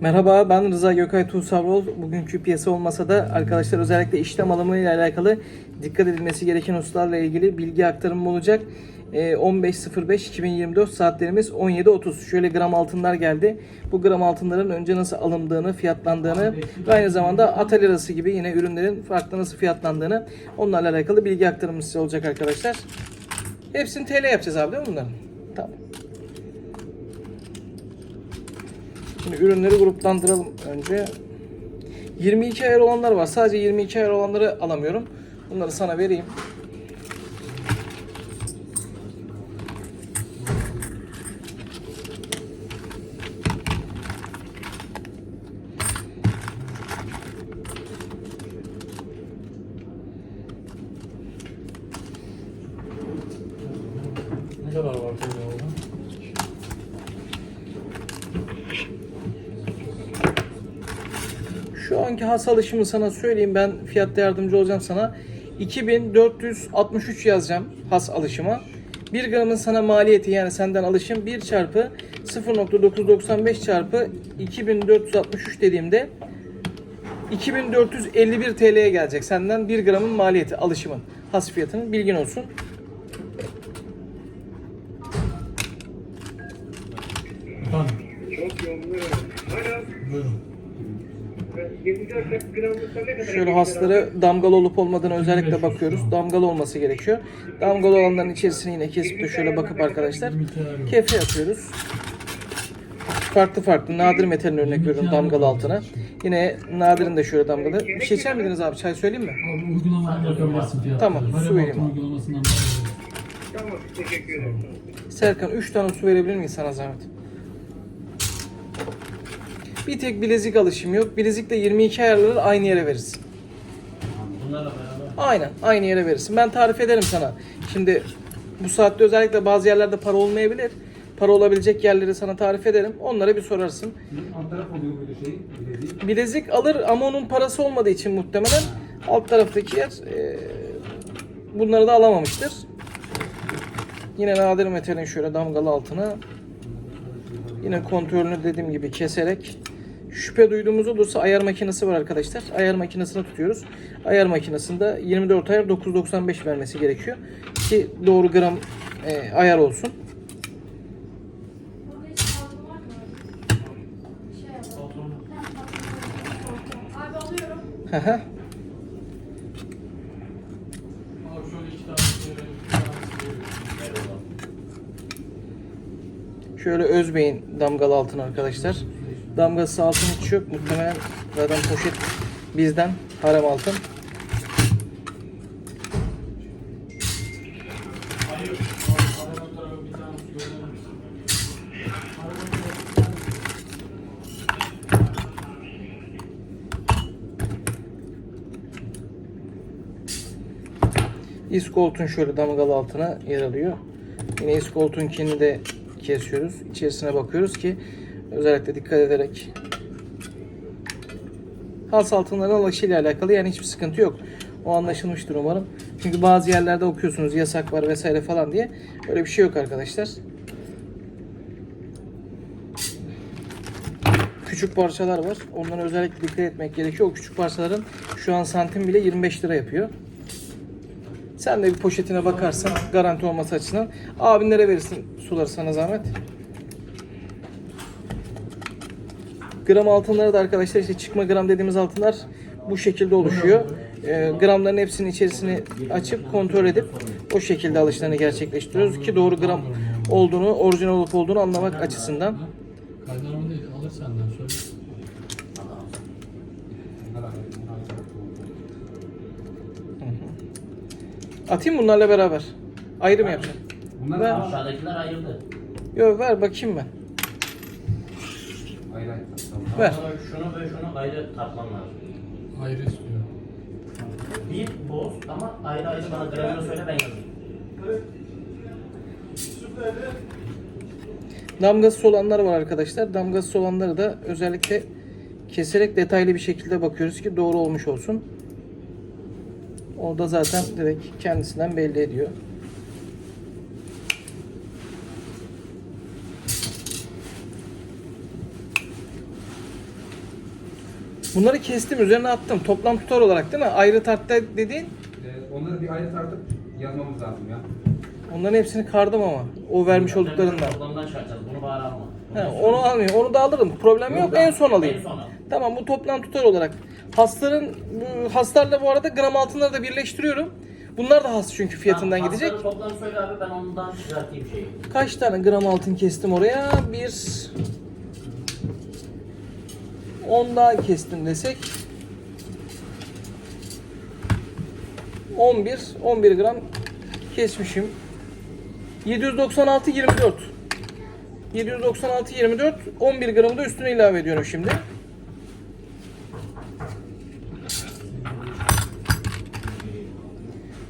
Merhaba ben Rıza Gökay Tuğsavrol. Bugünkü piyasa olmasa da arkadaşlar özellikle işlem alımı ile alakalı dikkat edilmesi gereken hususlarla ilgili bilgi aktarımım olacak. Ee, 15.05.2024 saatlerimiz 17.30. Şöyle gram altınlar geldi. Bu gram altınların önce nasıl alındığını, fiyatlandığını ve aynı zamanda atel arası gibi yine ürünlerin farklı nasıl fiyatlandığını onlarla alakalı bilgi aktarımım size olacak arkadaşlar. Hepsini TL yapacağız abi değil mi bunların? Tamam. Şimdi ürünleri gruplandıralım önce. 22 ayar olanlar var. Sadece 22 ayar olanları alamıyorum. Bunları sana vereyim. Ne kadar var böyle orada? Şu anki has alışımı sana söyleyeyim. Ben fiyatta yardımcı olacağım sana. 2463 yazacağım has alışıma. 1 gramın sana maliyeti yani senden alışım 1 çarpı 0.995 çarpı 2463 dediğimde 2451 TL'ye gelecek. Senden 1 gramın maliyeti alışımın has fiyatının bilgin olsun. Efendim, Çok yoğunluğu. Hala buyurun. 24 gramlıkta ne kadar? Şöyle hasları damgalı olup olmadığını özellikle bakıyoruz. Damgalı olması gerekiyor. Damgalı olanların içerisine yine kesip de şöyle bakıp arkadaşlar kefe yapıyoruz. Farklı farklı nadir metalin örnek veriyorum damgalı altına. Yine nadirin de şöyle damgalı. Bir şey içer miydiniz abi? Çay söyleyeyim mi? Abi uygulamadan. Tamam, su vereyim abi. uygulamasından. Serkan 3 tane su verebilir miyiz sana zahmet? Bir tek bilezik alışım yok. Bilezikle 22 ayarları aynı yere verirsin. Bunlarla beraber. Aynen aynı yere verirsin. Ben tarif ederim sana. Şimdi bu saatte özellikle bazı yerlerde para olmayabilir. Para olabilecek yerleri sana tarif ederim. Onlara bir sorarsın. Alt taraf oluyor böyle şey. Bilezik. Bilezik alır ama onun parası olmadığı için muhtemelen alt taraftaki yer e, bunları da alamamıştır. Yine nadir metalin şöyle damgalı altına yine kontrolünü dediğim gibi keserek şüphe duyduğumuz olursa ayar makinesi var arkadaşlar. Ayar makinesini tutuyoruz. Ayar makinesinde 24 ayar 995 vermesi gerekiyor ki doğru gram e, ayar olsun. Hı. Şöyle Özbey'in damgalı altın arkadaşlar. Damgası altın hiç yok. Muhtemelen zaten poşet bizden. Harem altın. İskoltun şöyle damgalı altına yer alıyor. Yine İskoltunkini de kesiyoruz. İçerisine bakıyoruz ki özellikle dikkat ederek has altınların alışıyla alakalı yani hiçbir sıkıntı yok. O anlaşılmıştır umarım. Çünkü bazı yerlerde okuyorsunuz yasak var vesaire falan diye. Öyle bir şey yok arkadaşlar. Küçük parçalar var. Onlara özellikle dikkat etmek gerekiyor. O küçük parçaların şu an santim bile 25 lira yapıyor. Sen de bir poşetine bakarsan garanti olması açısından. Abinlere verirsin suları sana zahmet. Gram altınları da arkadaşlar işte çıkma gram dediğimiz altınlar bu şekilde oluşuyor. Ee, gramların hepsinin içerisini açıp kontrol edip o şekilde alışlarını gerçekleştiriyoruz ki doğru gram olduğunu, orijinal olup olduğunu anlamak açısından. Kaynarma değil, alır senden söyle. Atayım bunlarla beraber. Ayrı mı yapacağım? Bunlar Ver. Aşağıdakiler ayrıldı. Yok ver bakayım ben. Hayır. Tamam. Ver. Şunu ve şunu ayrı tartman lazım. Ayrı istiyor. Bir boz ama ayrı ayrı bana gramını söyle ben yazayım. Damgasız olanlar var arkadaşlar. Damgasız olanları da özellikle keserek detaylı bir şekilde bakıyoruz ki doğru olmuş olsun. O da zaten direkt kendisinden belli ediyor. Bunları kestim üzerine attım. Toplam tutar olarak değil mi? Ayrı tartta dediğin Ee, onları bir ayrı tartıp yazmamız lazım ya. onların hepsini kardım ama. O vermiş olduklarından. Toplamdan çıkartacağız. Bunu bari alma. He, onu almayayım. Onu da alırım. Problem yok. En son alayım. En son al. Tamam bu toplam tutar olarak. Hasların bu haslarla bu arada gram altınları da birleştiriyorum. Bunlar da has çünkü fiyatından Tamam, gidecek. Toplam toplam söyle abi ben ondan çıkartayım şeyi. Kaç tane gram altın kestim oraya? Bir 10 daha kestim desek. 11 11 gram kesmişim. 796 24. 796 24 11 gramı da üstüne ilave ediyorum şimdi.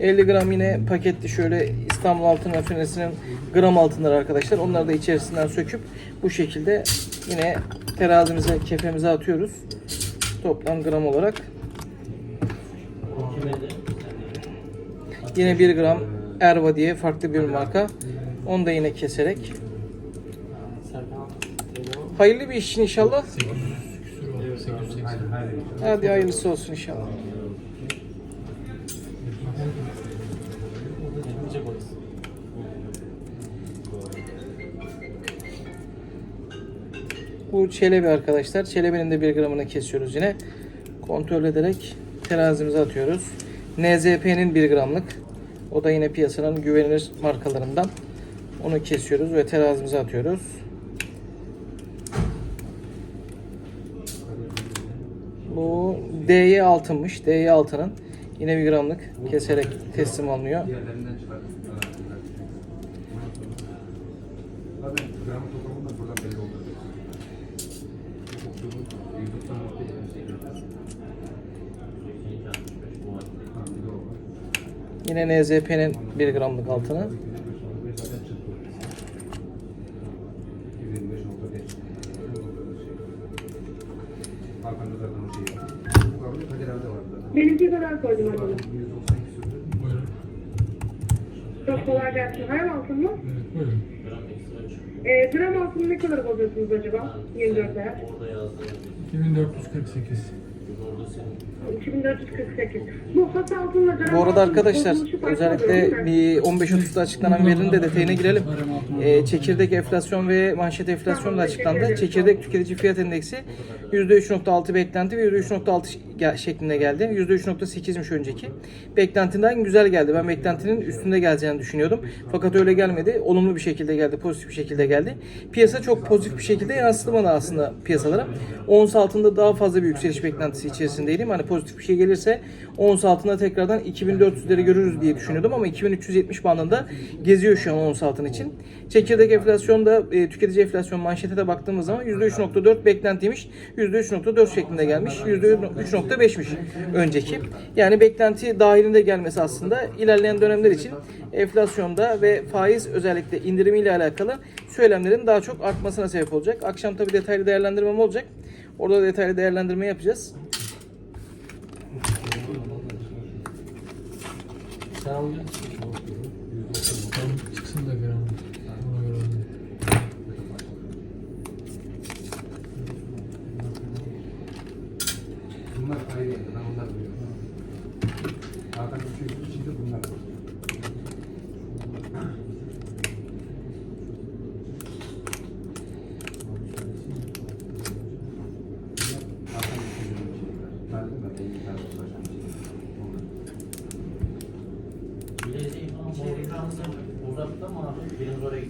...50 gram yine paketli şöyle İstanbul Altın Rafinesi'nin gram altınları arkadaşlar. Onları da içerisinden söküp bu şekilde yine terazimize, kefemize atıyoruz. Toplam gram olarak. Yine 1 gram Erva diye farklı bir marka. Onu da yine keserek. Hayırlı bir işin inşallah. Hadi hayırlısı olsun inşallah. Bu çelebi arkadaşlar. Çelebinin de 1 gramını kesiyoruz yine. Kontrol ederek terazimize atıyoruz. NZP'nin 1 gramlık. O da yine piyasanın güvenilir markalarından. Onu kesiyoruz ve terazimize atıyoruz. Bu DY altınmış. DY altının yine 1 gramlık keserek teslim alınıyor. Diğerlerinden çıkartıp. Zaten gramı toplamı da buradan belli oldu. Bu okduğumuz 190.78. Tamam, bir de o var. Yine NZP'nin 1 gramlık altını. 125.5 zaten çıktı. 125.5. Arkanda zaten o var. Bu kablo Kadir abi de vardı zaten. Benimki kadar koydum adamı. 192 sürdü. Buyurun. Çok kolay gelsin. Hayal altın mı? Evet, buyurun. Gram ekstra çıkıyor. Ee, gram altını ne kadar bozuyorsunuz acaba? 24 ayar. Orada yazdı. 2448. Orada senin. 2448. Bu has altınla gram Bu arada arkadaşlar özellikle bir 15-30'da açıklanan verinin de detayına girelim. Ee, çekirdek enflasyon ve manşet enflasyon da açıklandı. Çekirdek tüketici fiyat endeksi %3.6 beklenti ve %3.6 gel- şeklinde geldi. %3.8'miş önceki. Beklentinden güzel geldi. Ben beklentinin üstünde geleceğini düşünüyordum. Fakat öyle gelmedi. Olumlu bir şekilde geldi. Pozitif bir şekilde geldi. Piyasa çok pozitif bir şekilde yansıtmadı aslında piyasalara. Ons altında daha fazla bir yükseliş beklentisi içerisindeydim. Hani pozitif bir şey gelirse ons altında tekrardan 2400'leri görürüz diye düşünüyordum ama 2370 bandında geziyor şu an ons altın için. Çekirdek enflasyonda e, tüketici enflasyon manşete de baktığımız zaman %3.4 beklentiymiş. %3.4 şeklinde gelmiş. %3.5'miş önceki. Yani beklenti dahilinde gelmesi aslında ilerleyen dönemler için enflasyonda ve faiz özellikle indirimiyle alakalı söylemlerin daha çok artmasına sebep olacak. Akşam tabii detaylı değerlendirmem olacak. Orada detaylı değerlendirme yapacağız. atenção. Oraya?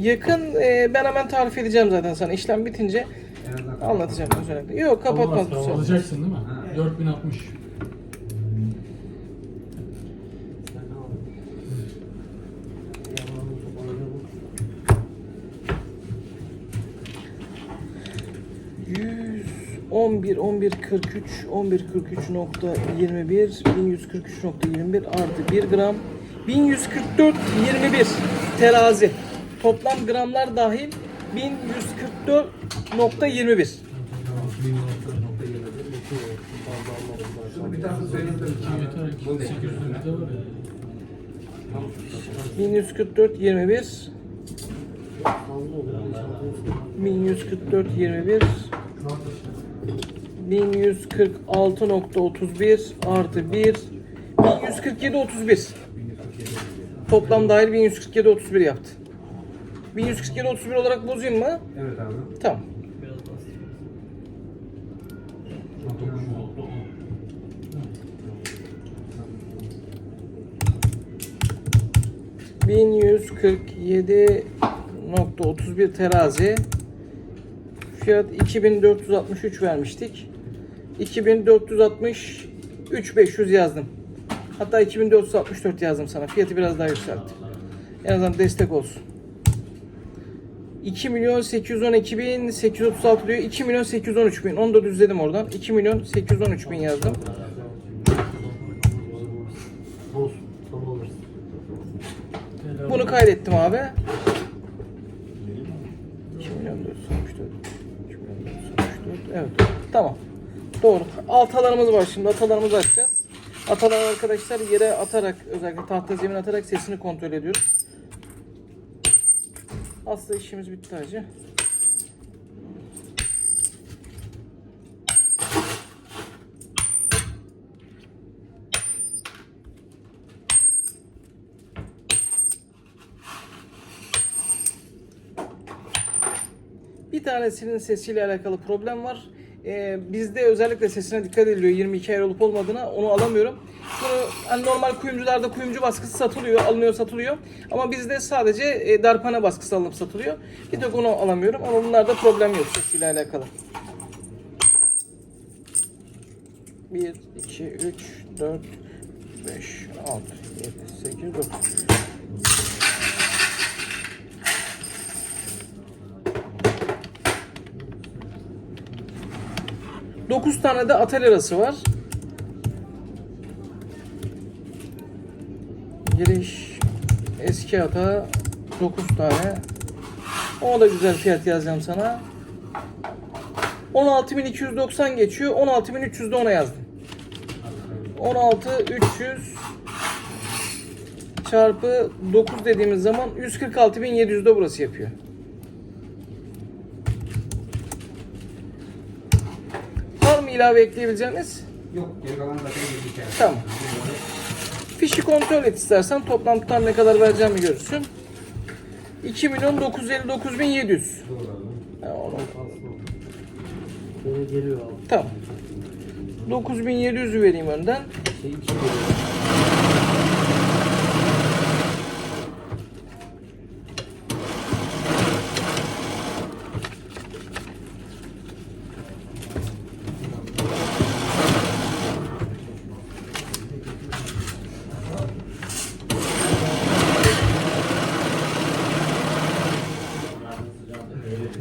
Yakın e, ben hemen tarif edeceğim zaten sana. İşlem bitince anlatacağım özellikle. Yok kapatmaz bu sefer. Alacaksın değil mi? 4060. Yüz 11 11 43 11 43.21 1143.21 artı 1 gram 1144 21 terazi. Toplam gramlar dahil 1144.21. Şunu bir tane söyleyeyim de. Yeter ki Bu ne? 800 lira var ya. 1144 21 1144 21 1146.31 artı 1 1147.31 Toplam dahil 1147.31 yaptı. 1147.31 olarak bozayım mı? Evet abi. Tamam. ...1147.31 terazi... ...fiyat 2463 vermiştik... ...2460... ...3500 yazdım... ...hatta 2464 yazdım sana... ...fiyatı biraz daha yükselttim... ...en azından destek olsun... 2 milyon 812 bin 836 diyor. 2 milyon 813 bin. Onu da düzledim oradan. 2 milyon 813 bin yazdım. Bunu kaydettim abi. 2 milyon 464. 2 milyon 464. Evet. Tamam. Doğru. Altalarımız var şimdi. Atalarımızı açacağız. Atalar arkadaşlar yere atarak özellikle tahta zemin atarak sesini kontrol ediyoruz. Aslında işimiz bitti hacı. Bir tanesinin sesiyle alakalı problem var. Ee, bizde özellikle sesine dikkat ediliyor 22 ayar olup olmadığına onu alamıyorum. Bunu hani normal kuyumcularda kuyumcu baskısı satılıyor, alınıyor satılıyor. Ama bizde sadece e, darphane baskısı alınıp satılıyor. Bir tek onu alamıyorum ama bunlarda problem yok sesiyle alakalı. 1, 2, 3, 4, 5, 6, 7, 8, 9. 9 tane de atel arası var. Giriş eski ata 9 tane. Ona da güzel fiyat yazacağım sana. 16.290 geçiyor. 16.300 de ona yazdım. 16.300 çarpı 9 dediğimiz zaman 146.700 de burası yapıyor. Var mı ilave ekleyebileceğiniz? Yok geri kalan zaten yani. Tamam. Fişi kontrol et istersen toplam tutar ne kadar vereceğimi görürsün. 2 milyon 959 bin 700. Doğru abi. Ha, onu- Böyle geliyor abi. Tamam. 9700'ü vereyim önden. Şey iki geliyor.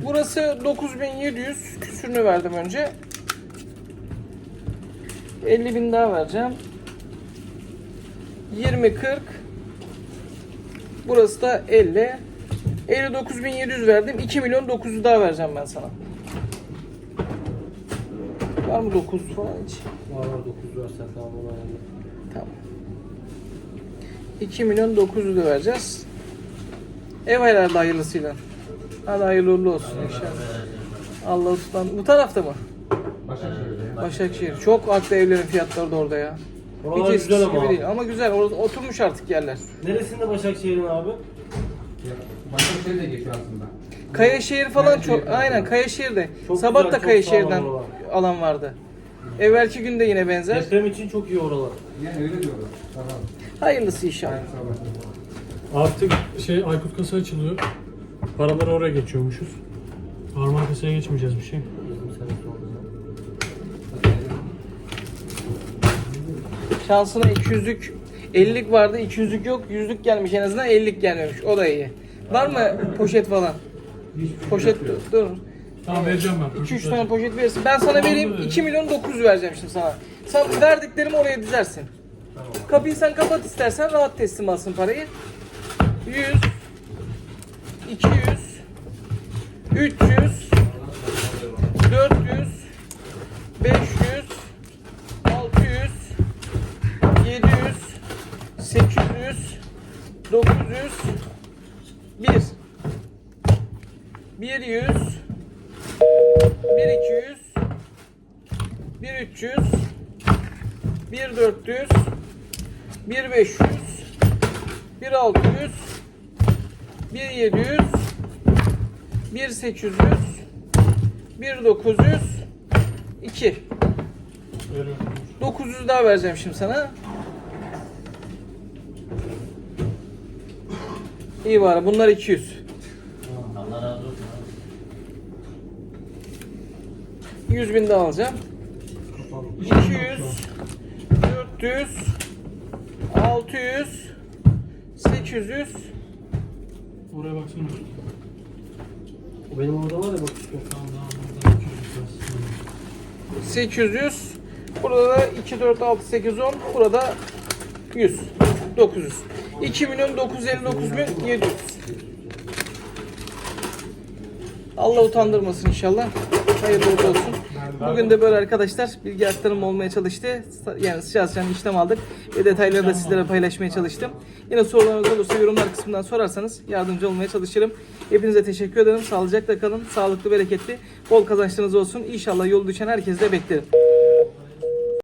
Burası 9700 küsürünü verdim önce. 50 bin daha vereceğim. 20 40 Burası da 50 59.700 verdim. 2 milyon 900 daha vereceğim ben sana. Var mı 9 falan hiç? Var var 9 versen tamam onu ayarla. Tamam. 2 milyon 900 de vereceğiz. Ev herhalde hayırlısıyla. Hadi hayırlı uğurlu olsun inşallah. Allah tutan. Bu tarafta mı? Başakşehir'de ya. Başakşehir. Çok haklı evlerin fiyatları da orada ya. Oralar Hiç güzel eskisi ama gibi abi. değil. Ama güzel. Orada oturmuş artık yerler. Neresinde Başakşehir'in abi? Başakşehir de geçiyor aslında. Kayaşehir falan Kayaşehir çok. Aynen Kayaşehir'de. Çok Sabah güzel, da çok Kayaşehir'den sağlam oralar. alan vardı. Evvelki gün de yine benzer. Deprem için çok iyi oralar. Yani öyle diyorlar. Tamam. Hayırlısı inşallah. Artık şey Aykut kasa açılıyor. Paraları oraya geçiyormuşuz. Armağan kasaya geçmeyeceğiz bir şey. Şansına 200'lük 50'lik vardı. 200'lük yok. 100'lük gelmiş en azından 50'lik gelmemiş. O da iyi. Var mı poşet falan? Poşet dur. dur. Tamam vereceğim ben. 2-3 tane poşet verirsin. Ben sana vereyim 2 milyon 900 vereceğim şimdi sana. Sen verdiklerimi oraya dizersin. Kapıyı sen kapat istersen rahat teslim alsın parayı. 100 200 300 400 500 600 700 800 900 1 100 1 200 1300 1400 1500 1600 1700 1800 1900 2 Öyle. 900 daha vereceğim şimdi sana. İyi bari bunlar 200. Allah razı olsun abi. 100 bin daha alacağım. 200 400 600 800 Oraya baksana. O benim orada var ya bak işte. Tamam tamam. Buradan çocuk 800 Burada da 2 4 6 8 10 Burada 100 900 2 milyon 959 bin 700 Allah utandırmasın inşallah. Hayırlı olsun. Bugün de böyle arkadaşlar bilgi aktarımı olmaya çalıştı. Yani şahsen işlem aldık ve detayları da sizlere paylaşmaya çalıştım. Yine sorularınız olursa yorumlar kısmından sorarsanız yardımcı olmaya çalışırım. Hepinize teşekkür ederim. Sağlıcakla kalın. Sağlıklı, bereketli, bol kazançlarınız olsun. İnşallah yol düşen herkesi de beklerim.